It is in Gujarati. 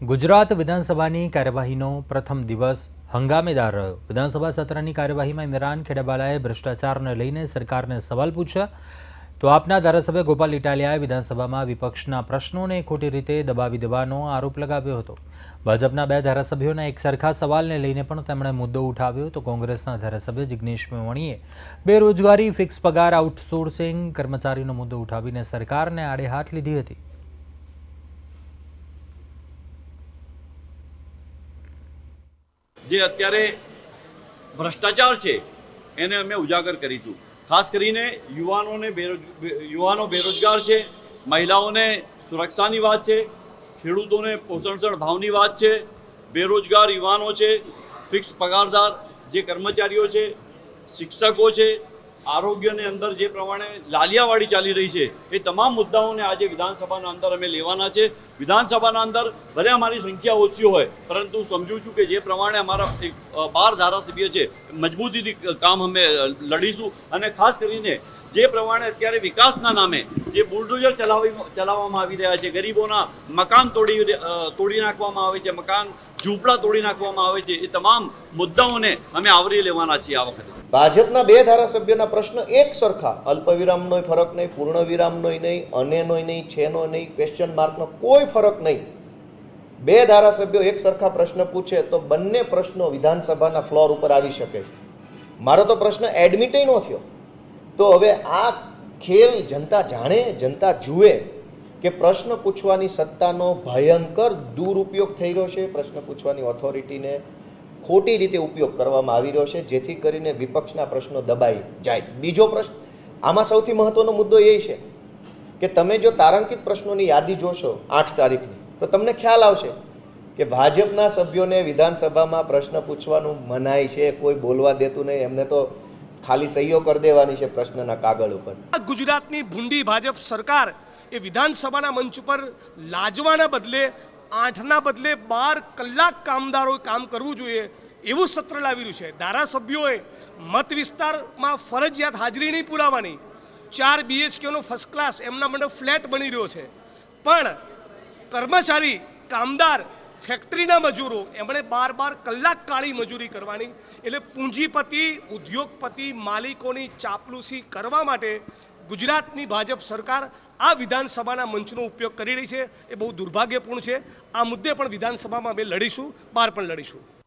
ગુજરાત વિધાનસભાની કાર્યવાહીનો પ્રથમ દિવસ હંગામેદાર રહ્યો. વિધાનસભા સત્રની કાર્યવાહીમાં ઇમરાન ખેડાબાલાએ ભ્રષ્ટાચારને લઈને સરકારને સવાલ પૂછ્યા. તો આપના ધારાસભ્ય ગોપાલ ઇટાલિયાએ વિધાનસભામાં વિપક્ષના પ્રશ્નોને ખોટી રીતે દબાવી દેવાનો આરોપ લગાવ્યો હતો. ભાજપના બે ધારાસભ્યોના એક સરખા સવાલને લઈને પણ તેમણે મુદ્દો ઉઠાવ્યો તો કોંગ્રેસના ધારાસભ્ય જિગ્નેશ મેવાણીએ બેરોજગારી, ફિક્સ પગાર, આઉટસોર્સિંગ કર્મચારીનો મુદ્દો ઉઠાવીને સરકારને આડે હાથ લીધી હતી. જે અત્યારે ભ્રષ્ટાચાર છે, એને અમે ઉજાગર કરીશું. ખાસ કરીને યુવાનોને બેરોજ યુવાનો બેરોજગાર છે, મહિલાઓને સુરક્ષાની વાત છે, ખેડૂતોને પોષણસણ ભાવની વાત છે, બેરોજગાર યુવાનો છે, ફિક્સ પગારદાર જે કર્મચારીઓ છે, શિક્ષકો છે આરોગ્યની અંદર જે પ્રમાણે લાલિયાવાડી ચાલી રહી છે, એ તમામ મુદ્દાઓને આજે વિધાનસભાના અંદર અમે લેવાના છે. વિધાનસભાના અંદર ભલે અમારી સંખ્યા ઓછી હોય, પરંતુ સમજુ છું કે જે પ્રમાણે અમારા બાર ધારાસભ્ય છે, મજબૂતીથી કામ અમે લડીશું. અને ખાસ કરીને જે પ્રમાણે અત્યારે વિકાસના નામે જે બુલડોઝર ચલાવી, ચલાવવામાં આવી રહ્યા છે, ગરીબોના મકાન તોડી તોડી નાખવામાં આવે છે, મકાન ઝૂંપડા તોડી નાખવામાં આવે છે. એ તમામ મુદ્દાઓને અમે આવરી લેવાના છીએ આ વખતે. ભાજપના બે ધારાસભ્યોના પ્રશ્ન એક સરખા. અલ્પવિરામનો ફરક નહીં પૂર્ણ વિરામનોય નહીં, અનેનો નહીં, છેનો નહીં ક્વેશ્ચન માર્કનો કોઈ ફરક નહીં. બે ધારાસભ્યો એક સરખા પ્રશ્ન પૂછે તો બંને પ્રશ્નો વિધાનસભાના ફ્લોર ઉપર આવી શકે છે. મારો તો પ્રશ્ન એડમિટય ન થયો. તો હવે આ ખેલ જનતા જાણે, જનતા જુએ. કે પ્રશ્ન પૂછવાની સત્તાનો ભયંકર દુરુપયોગ થઈ રહ્યો છે. પ્રશ્ન પૂછવાની ઓથોરિટીને ખોટી રીતે ઉપયોગ કરવામાં આવી રહ્યો છે, જેથી કરીને વિપક્ષના પ્રશ્નો દબાઈ જાય. બીજો પ્રશ્ન, આમાં સૌથી મહત્વનો મુદ્દો એ છે કે તમે જો તારાંકિત પ્રશ્નોની યાદી જોશો આઠ તારીખની, તો તમને ખ્યાલ આવશે કે ભાજપના સભ્યોને વિધાનસભામાં પ્રશ્ન પૂછવાનું મનાય છે, કોઈ બોલવા દેતું નહીં, એમને તો ખાલી સહીઓ કરી દેવાની છે પ્રશ્નના કાગળ ઉપર. ગુજરાતની ભૂંડી ભાજપ સરકાર એ વિધાનસભાના મંચ ઉપર લાજવાના બદલે, આઠના બદલે બાર કલાક કામદારોએ કામ કરવું જોઈએ એવું સત્ર લાવી રહ્યું છે. ધારાસભ્યોએ મત વિસ્તારમાં ફરજિયાત હાજરી નહીં પુરાવાની. ચાર બીએચકેનો ફર્સ્ટ ક્લાસ એમના માટે ફ્લેટ બની રહ્યો છે. પણ કર્મચારી, કામદાર, ફેક્ટરીના મજૂરો એમણે બાર બાર કલાક કાળી મજૂરી કરવાની. એટલે પૂંજીપતિ, ઉદ્યોગપતિ, માલિકોની ચાપલૂસી કરવા માટે ગુજરાતની ભાજપ સરકાર આ વિધાનસભાના મંચનો ઉપયોગ કરી રહી છે. એ બહુ દુર્ભાગ્યપૂર્ણ છે. આ મુદ્દે પણ વિધાનસભામાં અમે લડીશું, બહાર પણ લડીશું.